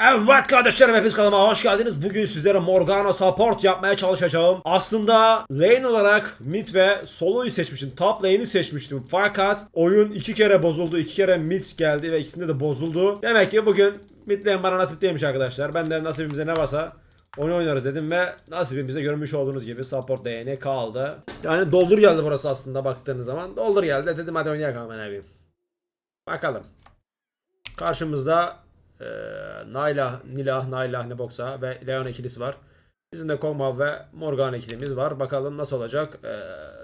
Evet kardeşlerim hepiniz kanalıma hoş geldiniz. Bugün sizlere Morgana support yapmaya çalışacağım. Aslında lane olarak mid ve solo'yu seçmiştim. Top lane'i seçmiştim. Fakat oyun iki kere bozuldu. iki kere mid geldi ve ikisinde de bozuldu. Demek ki bugün mid lane bana nasip değilmiş arkadaşlar. Ben de nasibimize ne varsa oyun oynarız dedim ve nasibimize görmüş olduğunuz gibi support lane'e kaldı. Yani doldur geldi burası aslında baktığınız zaman. Doldur geldi dedim hadi oynayalım hemen abi. Bakalım. Karşımızda e, Naylah, Nilah, Naylah ne boksa ve Leon ikilisi var. Bizim de Kog'Maw ve Morgana ikilimiz var. Bakalım nasıl olacak. E,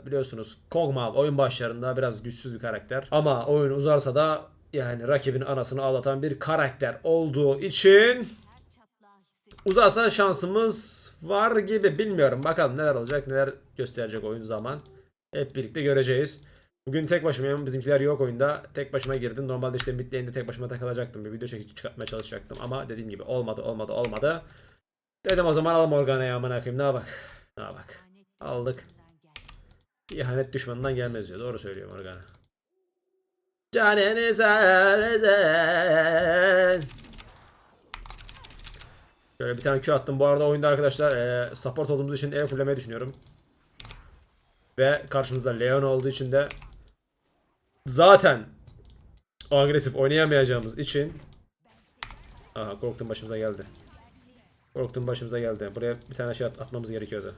biliyorsunuz Kog'Maw oyun başlarında biraz güçsüz bir karakter. Ama oyun uzarsa da yani rakibin anasını ağlatan bir karakter olduğu için uzarsa şansımız var gibi bilmiyorum. Bakalım neler olacak neler gösterecek oyun zaman. Hep birlikte göreceğiz. Bugün tek başımayım. Bizimkiler yok oyunda. Tek başıma girdim. Normalde işte mid lane'de tek başıma takılacaktım. Bir video çekip çıkartmaya çalışacaktım. Ama dediğim gibi olmadı olmadı olmadı. Dedim o zaman al Morgana'yı amına koyayım. Ne bak. Ne bak. Aldık. İhanet düşmanından gelmez diyor. Doğru söylüyor Morgana. Canını sen. Şöyle bir tane Q attım. Bu arada oyunda arkadaşlar eee, support olduğumuz için E fullemeyi düşünüyorum. Ve karşımızda Leon olduğu için de zaten agresif oynayamayacağımız için Aha korktum başımıza geldi. Korktum başımıza geldi. Buraya bir tane şey at- atmamız gerekiyordu.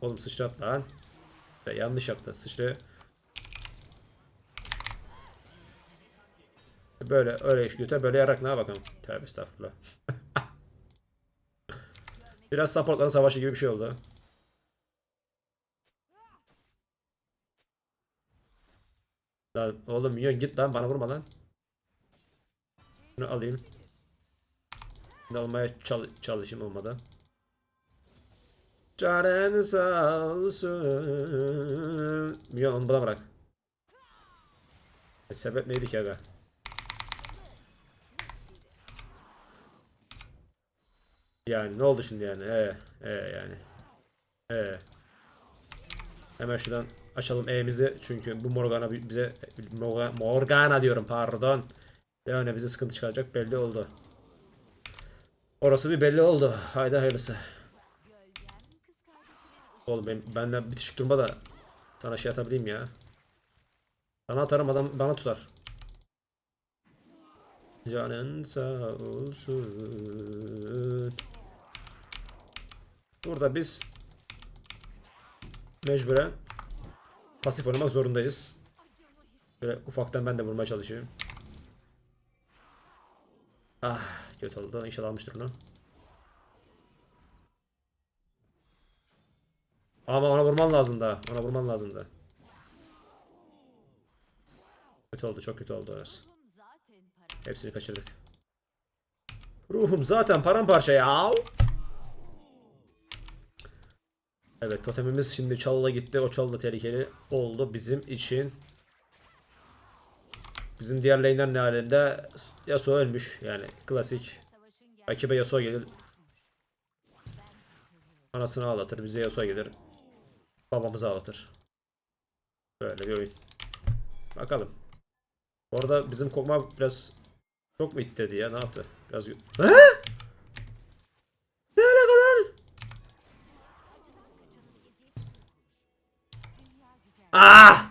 Oğlum sıçrat lan. Ya, yanlış yaptı. Sıçrı. Böyle öyle iş götür böyle yarak ne bakalım. Tövbe estağfurullah. Biraz supportların savaşı gibi bir şey oldu. Lan oğlum minyon git lan bana vurma lan. Şunu alayım. Ne olmaya çal çalışayım olmadı. Canın sağ olsun. Minyon onu bana bırak. E, sebep neydi ki aga? Yani ne oldu şimdi yani? E, e yani. E. Hemen şuradan açalım E'mizi çünkü bu Morgana bi- bize Morgana, diyorum pardon. Yani bize sıkıntı çıkaracak belli oldu. Orası bir belli oldu. Haydi hayırlısı. Oğlum ben, benden bitişik durma da sana şey atabileyim ya. Sana atarım adam bana tutar. Canın sağ olsun. Burada biz mecburen pasif oynamak zorundayız. Böyle ufaktan ben de vurmaya çalışıyorum. Ah kötü oldu. İnşallah almıştır onu. Ama ona vurman lazım da. Ona vurman lazım da. Kötü oldu. Çok kötü oldu orası. Hepsini kaçırdık. Ruhum zaten paramparça ya. Evet totemimiz şimdi çalıla gitti. O çalı da tehlikeli oldu bizim için. Bizim diğer lane'ler ne halinde? Yasuo ölmüş. Yani klasik. Rakibe Yasuo gelir. Anasını ağlatır. Bize Yasuo gelir. Babamızı ağlatır. Böyle bir oyun. Bakalım. Bu arada bizim kokma biraz çok mu ittedi ya? Ne yaptı? Biraz... He? Ne alaka lan? Ah!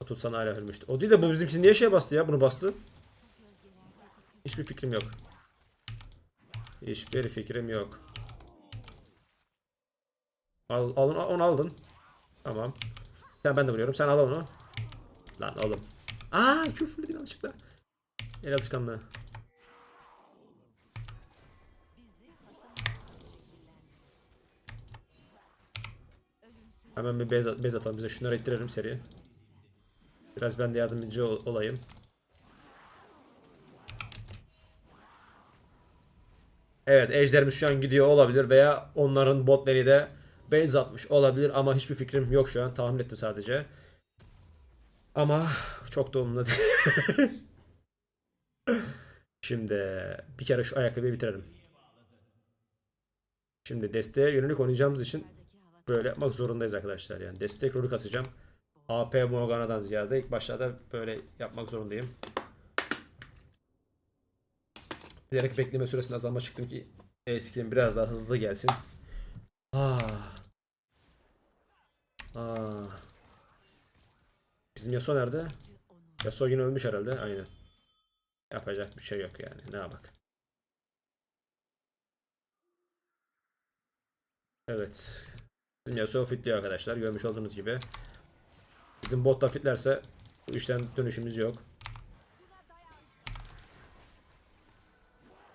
O tutsa Naila ölmüştü. O değil de bu bizimkisi niye şey bastı ya? Bunu bastı. Hiçbir fikrim yok. Hiçbir fikrim yok. Al, al, onu aldın. Tamam. Sen ben de vuruyorum. Sen al onu. Lan oğlum. Aa küfür yanlışlıkla. El alışkanlığı. Hemen bir bez, bez atalım. Bize şunları ittirelim seri. Biraz ben de yardımcı ol olayım. Evet ejderimiz şu an gidiyor olabilir veya onların bot lane'i de base atmış olabilir ama hiçbir fikrim yok şu an tahmin ettim sadece. Ama çok da. Şimdi bir kere şu ayakkabıyı bitirelim. Şimdi desteğe yönelik oynayacağımız için böyle yapmak zorundayız arkadaşlar. Yani destek rolü kasacağım. AP Morgana'dan ziyade ilk başlarda böyle yapmak zorundayım. Bilerek bekleme süresini azalma çıktım ki eskinin biraz daha hızlı gelsin. Ah. Ah. Bizim Yasuo nerede? Yasuo yine ölmüş herhalde. Aynen. Yapacak bir şey yok yani. Ne bak. Evet. Bizim Yasuo fitliyor arkadaşlar. Görmüş olduğunuz gibi. Bizim bot da fitlerse bu işten dönüşümüz yok.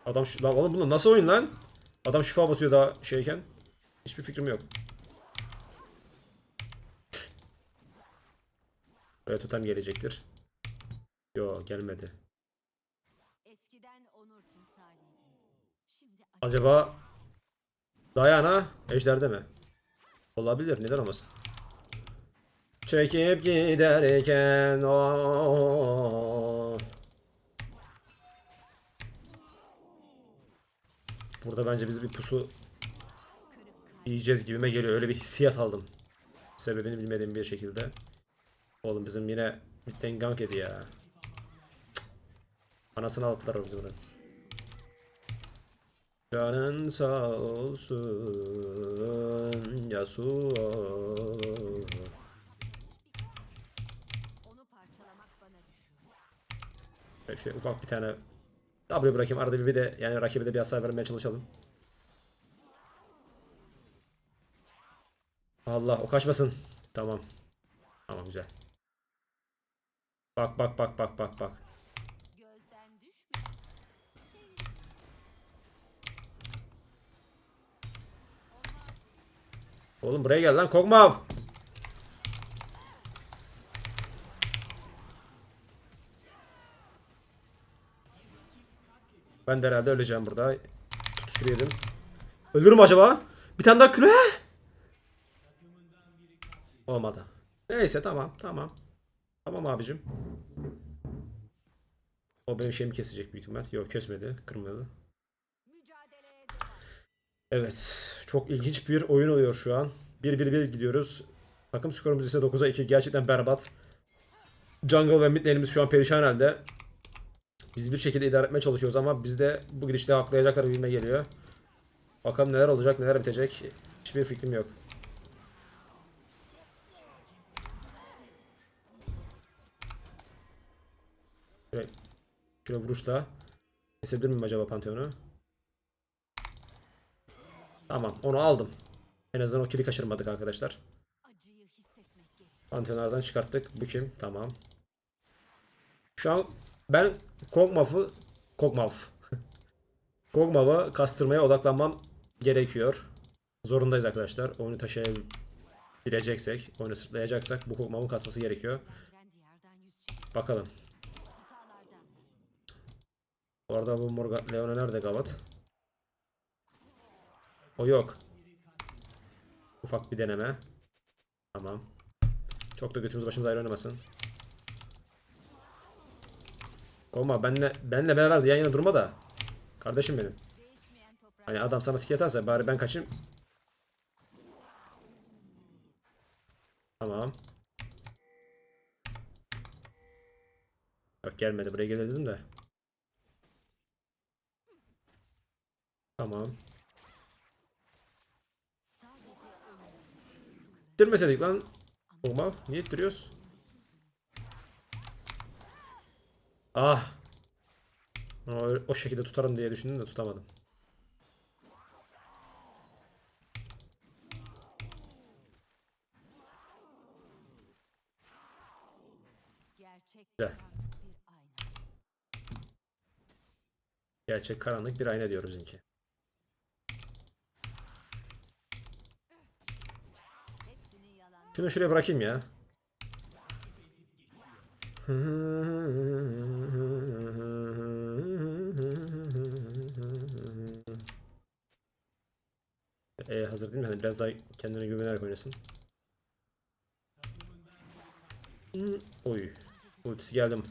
Adam şu, lan oğlum bu nasıl oyun lan? Adam şifa basıyor daha şeyken. Hiçbir fikrim yok. Buraya tutam gelecektir. Yo gelmedi. Acaba Dayana ejderde mi? Olabilir neden olmasın? Çekip giderken o Burada bence biz bir pusu yiyeceğiz gibime geliyor. Öyle bir hissiyat aldım. Sebebini bilmediğim bir şekilde. Oğlum bizim yine midden gank yedi ya. Cık. Anasını aldılar bizim bunu. Canın sağ olsun Yasuo. onu parçalamak bana düşüyor. Ben şöyle ufak bir tane W bırakayım arada bir de yani rakibe de bir hasar vermeye çalışalım. Allah o kaçmasın. Tamam. Tamam güzel. Bak bak bak bak bak bak. Oğlum buraya gel lan Kog'Maw. Ben de herhalde öleceğim burada. Tutuşturuyorum. Ölürüm acaba? Bir tane daha küre. Olmadı. Neyse tamam tamam. Tamam abicim. O benim şeyimi kesecek büyük ihtimal. Yok kesmedi. Kırmadı. Evet. Çok ilginç bir oyun oluyor şu an. 1-1-1 gidiyoruz. Takım skorumuz ise 9'a 2. Gerçekten berbat. Jungle ve mid lane'imiz şu an perişan halde. Biz bir şekilde idare etmeye çalışıyoruz ama biz de bu gidişte haklayacaklar gibime geliyor. Bakalım neler olacak, neler bitecek. Hiçbir fikrim yok. Şöyle, şöyle vuruşla. Kesebilir miyim acaba Pantheon'u? Tamam onu aldım. En azından o kili kaçırmadık arkadaşlar. Pantheon'lardan çıkarttık. Bu kim? Tamam. Şu an ben Kog'Maw'ı Kog'Maw Kog'Maw'ı kastırmaya odaklanmam gerekiyor. Zorundayız arkadaşlar. Oyunu taşıyabileceksek, oyunu sırtlayacaksak bu Kog'Maw'ın kasması gerekiyor. Bakalım. Bu arada bu Morgan Leona nerede Gavat? O yok. Ufak bir deneme. Tamam. Çok da götümüz başımız ayrı oynamasın. Olma benle benle beraber yan yana durma da. Kardeşim benim. Hani adam sana skill atarsa bari ben kaçayım. Tamam. Yok gelmedi buraya gelir dedim de. Tamam. İttirmeseydik lan. Olma. Niye ittiriyoruz? Ah. O, şekilde tutarım diye düşündüm de tutamadım. Gerçek karanlık bir ayna. Diyoruz inki. Şunu şuraya bırakayım ya. E hazır değil mi? Hani biraz daha kendine güvenerek oynasın. Hmm, Oy. Ultisi geldi mi?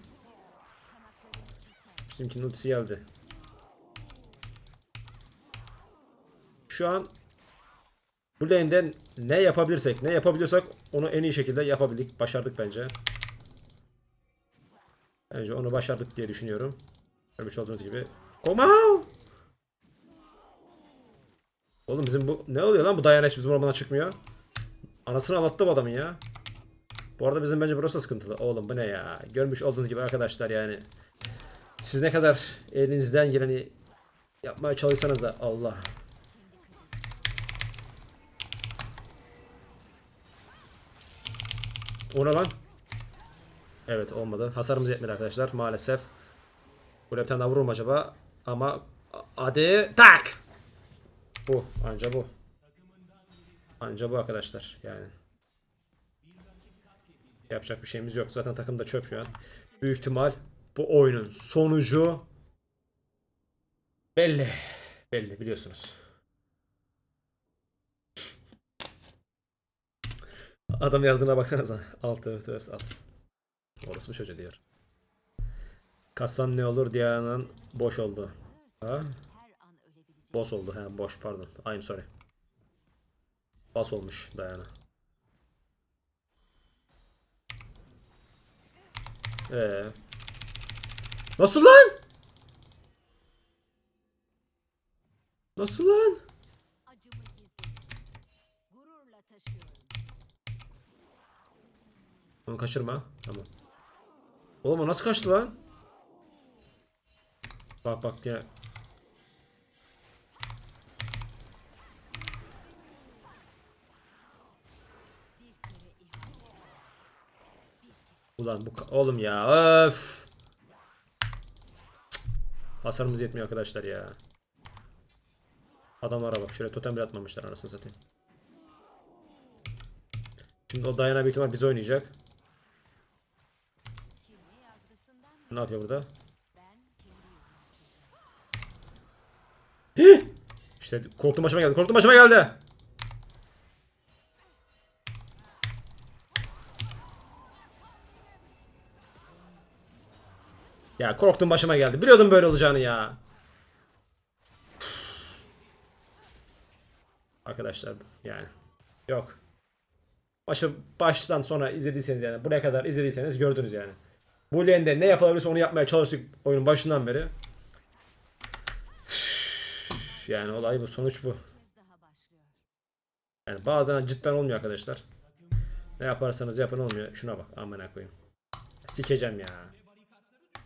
Bizimkinin ultisi geldi. Şu an bu lane'de ne yapabilirsek, ne yapabiliyorsak onu en iyi şekilde yapabildik. Başardık bence. Bence onu başardık diye düşünüyorum. Görmüş olduğunuz gibi. Komao! Oğlum bizim bu ne oluyor lan bu Diana hiç bizim ormana çıkmıyor. Anasını ağlattı bu adamın ya. Bu arada bizim bence burası sıkıntılı. Oğlum bu ne ya? Görmüş olduğunuz gibi arkadaşlar yani. Siz ne kadar elinizden geleni yapmaya çalışsanız da Allah. O lan? Evet olmadı. Hasarımız yetmedi arkadaşlar maalesef. Buraya bir tane vururum acaba. Ama hadi tak. Bu anca bu. Anca bu arkadaşlar yani. Yapacak bir şeyimiz yok. Zaten takım da çöp şu an. Büyük ihtimal bu oyunun sonucu belli. Belli biliyorsunuz. Adam yazdığına baksanıza. Alt evet evet alt. Orası bu çocuğu diyor. Kasan ne olur Diyana'nın boş oldu. Ha? Boss oldu. He boş pardon. I'm sorry. Bas olmuş Dayana. Ee. Nasıl lan? Nasıl lan? Onu kaçırma. Tamam. Oğlum o nasıl kaçtı lan? Bak bak yine. Bir kere ihanet. Ulan bu oğlum ya öf. Hasarımız yetmiyor arkadaşlar ya. Adamlara bak şöyle totem bile atmamışlar anasını satayım. Şimdi o Diana büyük ihtimal biz oynayacak. Ne yapıyor burada? yolumu İşte korktum başıma geldi. Korktum başıma geldi. Ya korktum başıma geldi. Biliyordum böyle olacağını ya. Arkadaşlar yani yok. Başı baştan sonra izlediyseniz yani buraya kadar izlediyseniz gördünüz yani. Bu lane'de ne yapılabilirse onu yapmaya çalıştık oyunun başından beri. Yani olay bu sonuç bu. Yani bazen cidden olmuyor arkadaşlar. Ne yaparsanız yapın olmuyor. Şuna bak amına koyayım. Sikeceğim ya.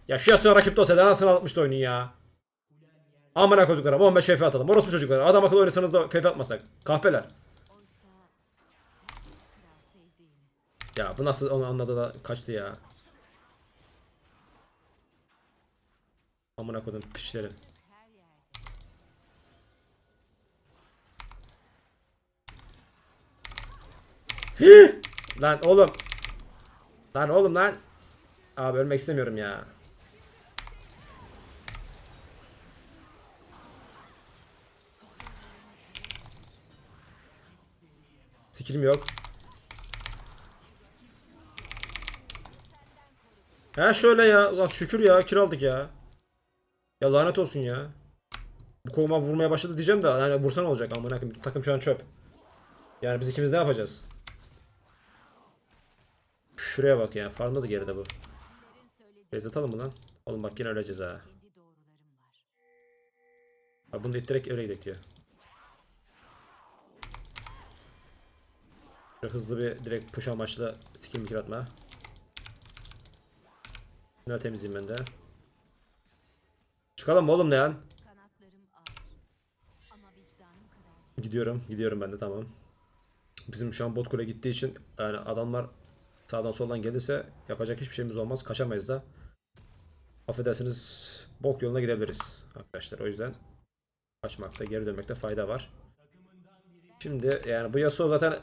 Ya şu Yasuo rakip de olsaydı anasını atmıştı oyunu ya. Amına koyduklarım 15 FF atalım. Orospu çocukları. Adam akıllı oynasanız da FF atmasak. Kahpeler. Ya bu nasıl onu anladı da kaçtı ya. Amına koydum piçlerin. Lan oğlum. Lan oğlum lan. Abi ölmek istemiyorum ya. Skillim yok. Ha şöyle ya. Ulan şükür ya. Kiraldık ya. Ya lanet olsun ya. Bu kovma vurmaya başladı diyeceğim de yani vursan olacak amına koyayım. Takım şu an çöp. Yani biz ikimiz ne yapacağız? Şuraya bak ya. Farmda da geride bu. Base atalım mı lan? Oğlum bak yine öleceğiz ha. Abi bunu da ittirerek öyle gidelim Hızlı bir direkt push amaçlı skill mikir atma. Bunları temizleyeyim ben de. Çıkalım oğlum ne lan? Gidiyorum. Gidiyorum ben de tamam. Bizim şu an bot kule gittiği için yani adamlar sağdan soldan gelirse yapacak hiçbir şeyimiz olmaz. Kaçamayız da. Affedersiniz bok yoluna gidebiliriz arkadaşlar. O yüzden kaçmakta, geri dönmekte fayda var. Şimdi yani bu Yasuo zaten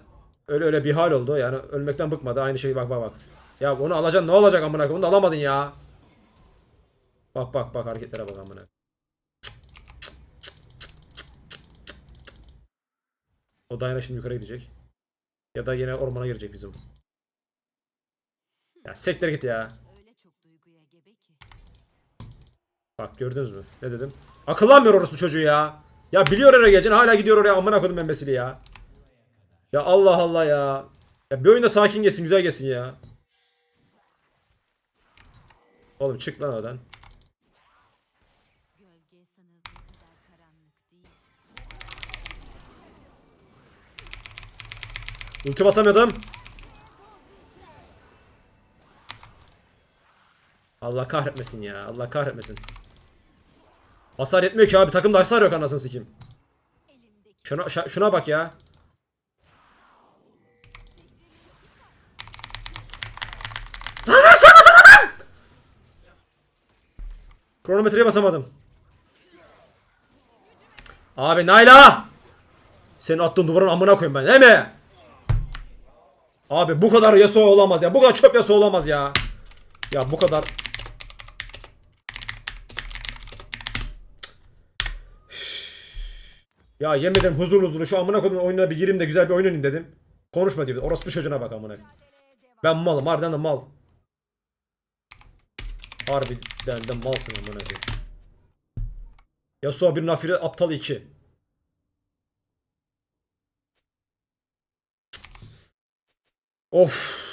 öyle öyle bir hal oldu. Yani ölmekten bıkmadı. Aynı şey bak bak bak. Ya onu alacaksın ne olacak amına koyayım? Onu da alamadın ya. Bak bak bak hareketlere bak amına. O Diana şimdi yukarı gidecek. Ya da yine ormana girecek bizim. Ya sektir git ya. Bak gördünüz mü? Ne dedim? Akıllanmıyor orospu çocuğu ya. Ya biliyor oraya geleceğini hala gidiyor oraya amına koydum membesili ya. Ya Allah Allah ya. Ya bir oyunda sakin geçsin güzel geçsin ya. Oğlum çık lan oradan. Ulti basamıyordum. Allah kahretmesin ya. Allah kahretmesin. Hasar etmiyor ki abi. Takımda hasar yok anasını sikeyim. Şuna, şuna bak ya. Lan aşağı basamadım. Kronometreye basamadım. Abi Nayla. Senin attığın duvarın amına koyayım ben. Değil mi? Abi bu kadar Yasuo olamaz ya. Bu kadar çöp Yasuo olamaz ya. Ya bu kadar. Ya yemin ederim huzur huzurlu şu amına koyduğum oyununa bir gireyim de güzel bir oyun oynayayım dedim. Konuşma diyor. Orospu çocuğuna bak amına. Ben malım harbiden de mal. Harbiden de malsın amına koyayım. Yasuo bir nafire aptal 2. Of.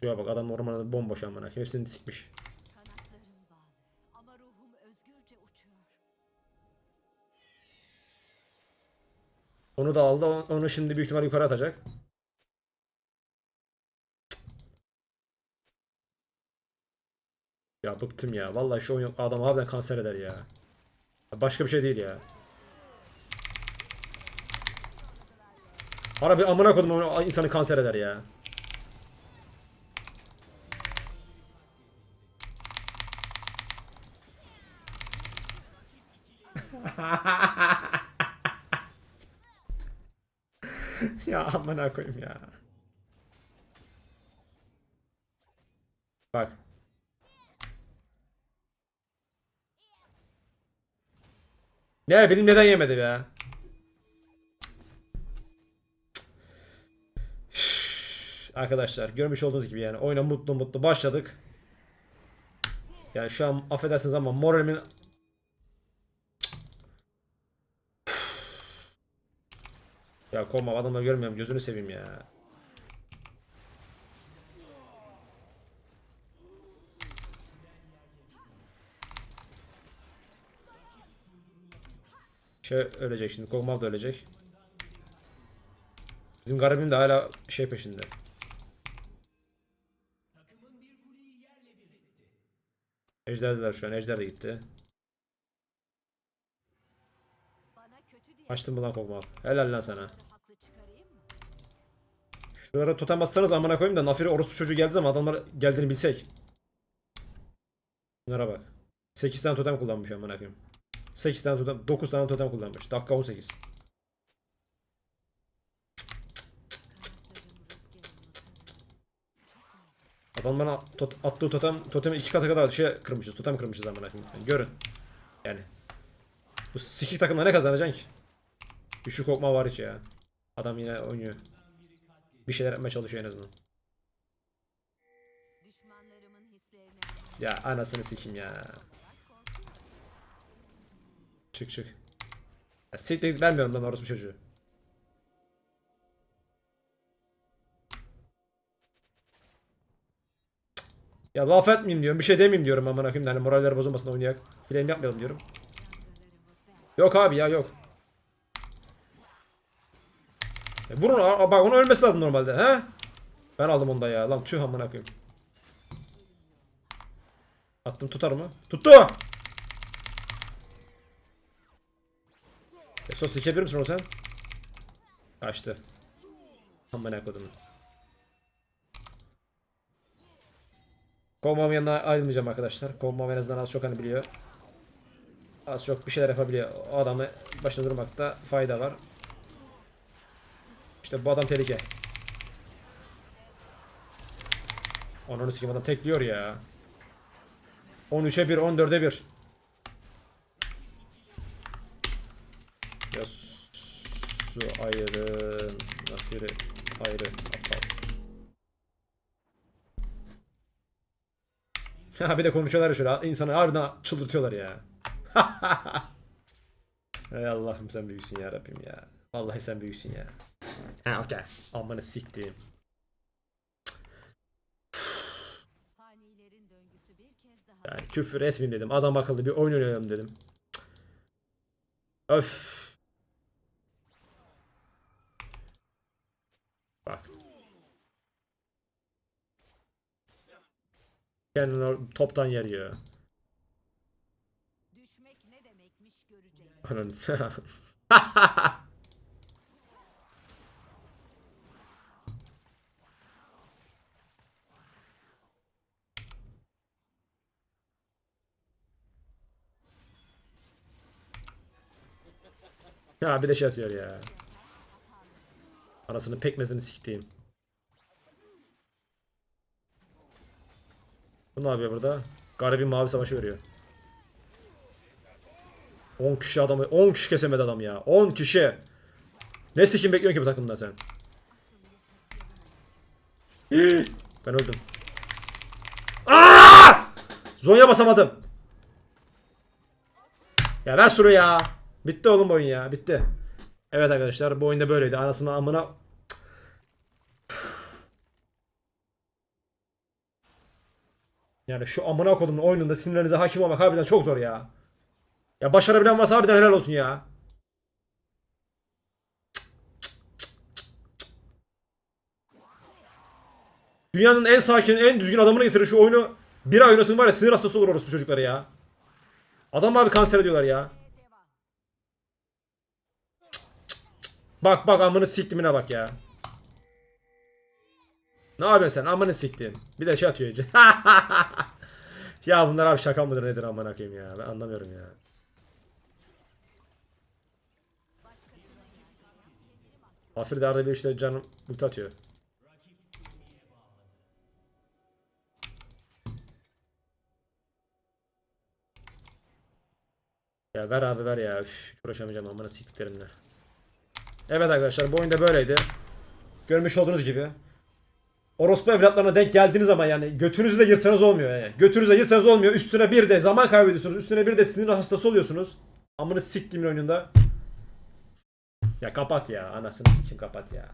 Şuraya bak adam ormanda bomboş amına. Hepsini sikmiş. Onu da aldı. Onu şimdi büyük ihtimal yukarı atacak. Ya bıktım ya. Vallahi şu oyun adam harbiden kanser eder ya. Başka bir şey değil ya. Ara amına koydum oyunu insanı kanser eder ya. ya amına koyayım ya. Bak. Ne benim neden yemedi ya? Arkadaşlar görmüş olduğunuz gibi yani oyuna mutlu mutlu başladık. Yani şu an affedersiniz ama moralimin Ya korkma adamları görmüyorum gözünü seveyim ya. Şey ölecek şimdi. Kog'Maw da ölecek. Bizim garibim de hala şey peşinde. Ejderdiler şu an. Ejder de gitti. Açtım mı lan Kog'Maw? Helal lan sana. Şuralara totem bassanız amına koyayım da Nafire orospu çocuğu geldi zaman adamlar geldiğini bilsek. Bunlara bak. 8 tane totem kullanmış amına koyayım. 8 tane totem, 9 tane totem kullanmış. Dakika 18. Kanatlarım rüzgarın Adam bana tot, attığı totem, totemi iki katı kadar şey kırmışız. Totem kırmışız amına. Yani görün. Yani. Bu sikik takımla ne kazanacaksın ki? Şu kokma var hiç ya. Adam yine oynuyor. Bir şeyler yapmaya çalışıyor en azından. Ya anasını sikeyim ya. Çık çık. Ya siktir git vermiyorum lan orospu çocuğu. Ya laf etmeyeyim diyorum. Bir şey demeyeyim diyorum amına koyayım. Hani moraller bozulmasın oynayak. Flame yapmayalım diyorum. Yok abi ya yok. E vurun bak onun ölmesi lazım normalde he? Ben aldım onu da ya. Lan tüh amına koyayım. Attım tutar mı? Tuttu! Sos sikebilir misin onu sen? Kaçtı. Amına koydum. Kovmam yanına ayrılmayacağım arkadaşlar. Kovmam en azından az çok hani biliyor. Az çok bir şeyler yapabiliyor. O adamı başında durmakta fayda var. İşte bu adam tehlike. Ananı sikeyim adam tekliyor ya. 13'e 1, 14'e 1. Ya su ayırın. Hiçbiri ayrı aptal. Ha bir de konuşuyorlar şöyle insanı harbiden çıldırtıyorlar ya. Ey Allah'ım sen büyüksün ya Rabbim ya. Vallahi sen büyüksün ya. Ha okey. Amanı siktiğim. Yani küfür etmeyeyim dedim. Adam akıllı bir oyun oynayalım dedim. Öf. Kendini toptan yer yiyor. düşmek ne demekmiş görecek. Ya bir de şey atıyor ya. Anasını pekmezini siktiğim. Bu ne yapıyor burada? Garibin mavi savaşı veriyor. 10 kişi adamı 10 kişi kesemedi adam ya. 10 kişi. Ne sikim bekliyorsun ki bu takımdan sen? Ben öldüm. Zonya basamadım. Ya ver suru ya. Bitti oğlum oyun ya. Bitti. Evet arkadaşlar bu oyunda böyleydi. Anasını amına Yani şu amına kodumun oyununda sinirlerinize hakim olmak harbiden çok zor ya. Ya başarabilen varsa harbiden helal olsun ya. Dünyanın en sakin, en düzgün adamını getirir şu oyunu. Bir ay oynasın var ya sinir hastası olur orospu çocukları ya. Adam abi kanser ediyorlar ya. Bak bak amını siktimine bak ya. Ne yapıyorsun sen amını siktim. Bir de şey atıyor ya bunlar abi şaka mıdır nedir amına koyayım ya. Ben anlamıyorum ya. Afir de arada bir işte canım ulti atıyor. Ya ver abi ver ya. Üf, hiç uğraşamayacağım amına siktiklerimle. Evet arkadaşlar bu oyunda böyleydi. Görmüş olduğunuz gibi. Orospu evlatlarına denk geldiğiniz zaman yani götünüzü de yırtsanız olmuyor yani. Götünüzü de yırtsanız olmuyor. Üstüne bir de zaman kaybediyorsunuz. Üstüne bir de sinir hastası oluyorsunuz. Amını siktiğimin oyununda. Ya kapat ya. Anasını sikim kapat ya.